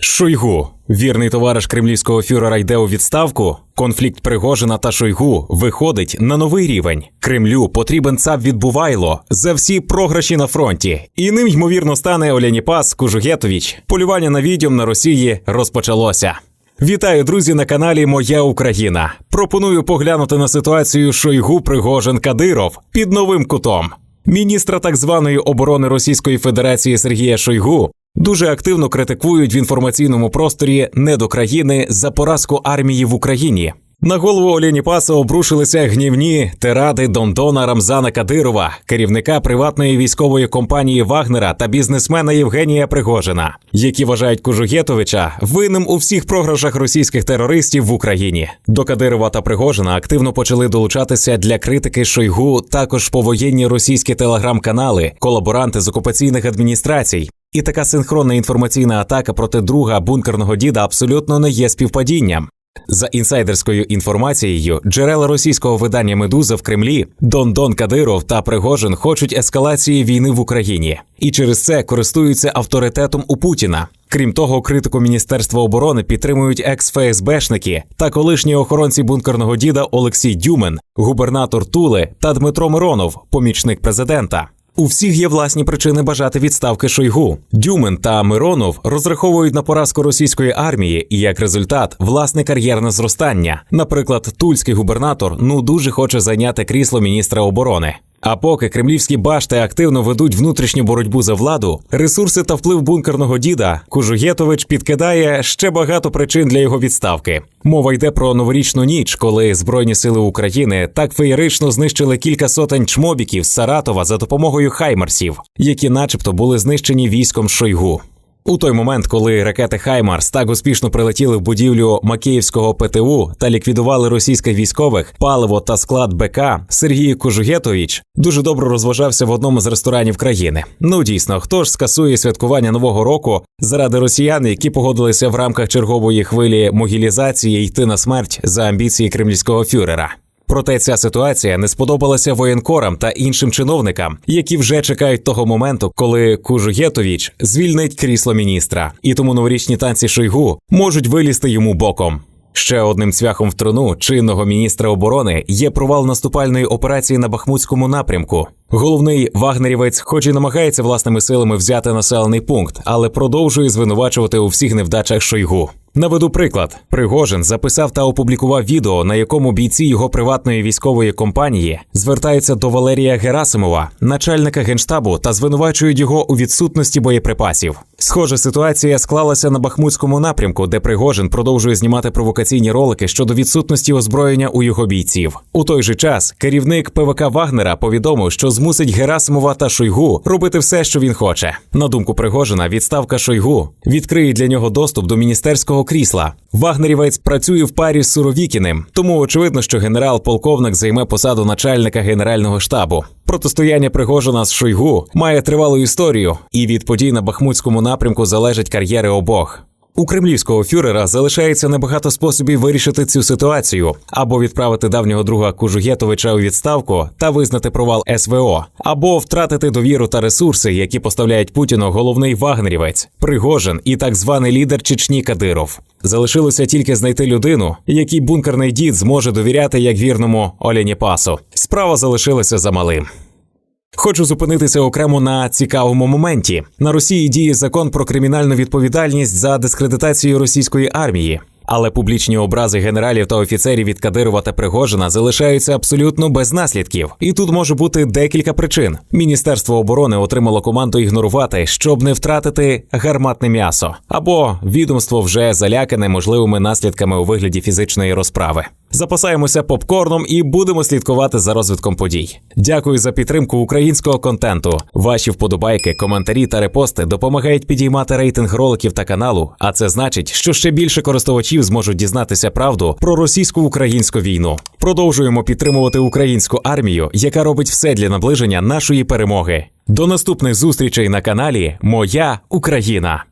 Шойгу, вірний товариш кремлівського фюрера йде у відставку. Конфлікт Пригожина та Шойгу виходить на новий рівень. Кремлю потрібен ЦАП відбувайло за всі програші на фронті. І ним ймовірно стане Оляніпас Кужугетович. Полювання на відьом на Росії розпочалося. Вітаю, друзі, на каналі Моя Україна. Пропоную поглянути на ситуацію Шойгу Пригожин Кадиров під новим кутом. Міністра так званої оборони Російської Федерації Сергія Шойгу дуже активно критикують в інформаційному просторі недокраїни за поразку армії в Україні. На голову Олені Паса обрушилися гнівні тиради Дондона Рамзана Кадирова, керівника приватної військової компанії Вагнера та бізнесмена Євгенія Пригожина, які вважають Кужугетовича винним у всіх програшах російських терористів в Україні. До Кадирова та Пригожина активно почали долучатися для критики Шойгу також повоєнні російські телеграм-канали, колаборанти з окупаційних адміністрацій. І така синхронна інформаційна атака проти друга бункерного діда абсолютно не є співпадінням. За інсайдерською інформацією, джерела російського видання Медуза в Кремлі Дон Дон Кадиров та Пригожин хочуть ескалації війни в Україні і через це користуються авторитетом у Путіна. Крім того, критику Міністерства оборони підтримують екс-ФСБшники та колишні охоронці бункерного діда Олексій Дюмен, губернатор Тули та Дмитро Миронов, помічник президента. У всіх є власні причини бажати відставки Шойгу. Дюмен та Миронов розраховують на поразку російської армії і як результат власне кар'єрне зростання. Наприклад, тульський губернатор ну дуже хоче зайняти крісло міністра оборони. А поки кремлівські башти активно ведуть внутрішню боротьбу за владу, ресурси та вплив бункерного діда Кужугетович підкидає ще багато причин для його відставки. Мова йде про новорічну ніч, коли збройні сили України так феєрично знищили кілька сотень чмобіків з Саратова за допомогою хаймерсів, які, начебто, були знищені військом Шойгу. У той момент, коли ракети Хаймарс так успішно прилетіли в будівлю Макіївського ПТУ та ліквідували російських військових паливо та склад БК, Сергій Кожугетович дуже добре розважався в одному з ресторанів країни. Ну дійсно, хто ж скасує святкування нового року заради росіян, які погодилися в рамках чергової хвилі могілізації йти на смерть за амбіції кремлівського фюрера. Проте ця ситуація не сподобалася воєнкорам та іншим чиновникам, які вже чекають того моменту, коли Кужугетович звільнить крісло міністра, і тому новорічні танці Шойгу можуть вилізти йому боком. Ще одним цвяхом в труну чинного міністра оборони є провал наступальної операції на Бахмутському напрямку. Головний вагнерівець, хоч і намагається власними силами взяти населений пункт, але продовжує звинувачувати у всіх невдачах Шойгу. Наведу приклад: Пригожин записав та опублікував відео, на якому бійці його приватної військової компанії звертаються до Валерія Герасимова, начальника генштабу, та звинувачують його у відсутності боєприпасів. Схожа ситуація склалася на Бахмутському напрямку, де Пригожин продовжує знімати провокаційні ролики щодо відсутності озброєння у його бійців. У той же час керівник ПВК Вагнера повідомив, що змусить Герасимова та Шойгу робити все, що він хоче. На думку Пригожина, відставка Шойгу відкриє для нього доступ до міністерського крісла. Вагнерівець працює в парі з Суровікіним, тому очевидно, що генерал-полковник займе посаду начальника генерального штабу. Протистояння Пригожина з Шойгу має тривалу історію, і від подій на Бахмутському напрямку залежать кар'єри обох. У кремлівського фюрера залишається небагато способів вирішити цю ситуацію або відправити давнього друга Кужугетовича у відставку та визнати провал СВО, або втратити довіру та ресурси, які поставляють Путіну головний вагнерівець, Пригожин і так званий лідер Чечні Кадиров. Залишилося тільки знайти людину, якій бункерний дід зможе довіряти як вірному Олені Пасу. Справа залишилася за малим. Хочу зупинитися окремо на цікавому моменті. На Росії діє закон про кримінальну відповідальність за дискредитацію російської армії. Але публічні образи генералів та офіцерів від Кадирова та Пригожина залишаються абсолютно без наслідків. І тут може бути декілька причин. Міністерство оборони отримало команду ігнорувати, щоб не втратити гарматне м'ясо, або відомство вже залякане можливими наслідками у вигляді фізичної розправи. Запасаємося попкорном і будемо слідкувати за розвитком подій. Дякую за підтримку українського контенту. Ваші вподобайки, коментарі та репости допомагають підіймати рейтинг роликів та каналу. А це значить, що ще більше користувачів зможуть дізнатися правду про російсько-українську війну. Продовжуємо підтримувати українську армію, яка робить все для наближення нашої перемоги. До наступних зустрічей на каналі Моя Україна.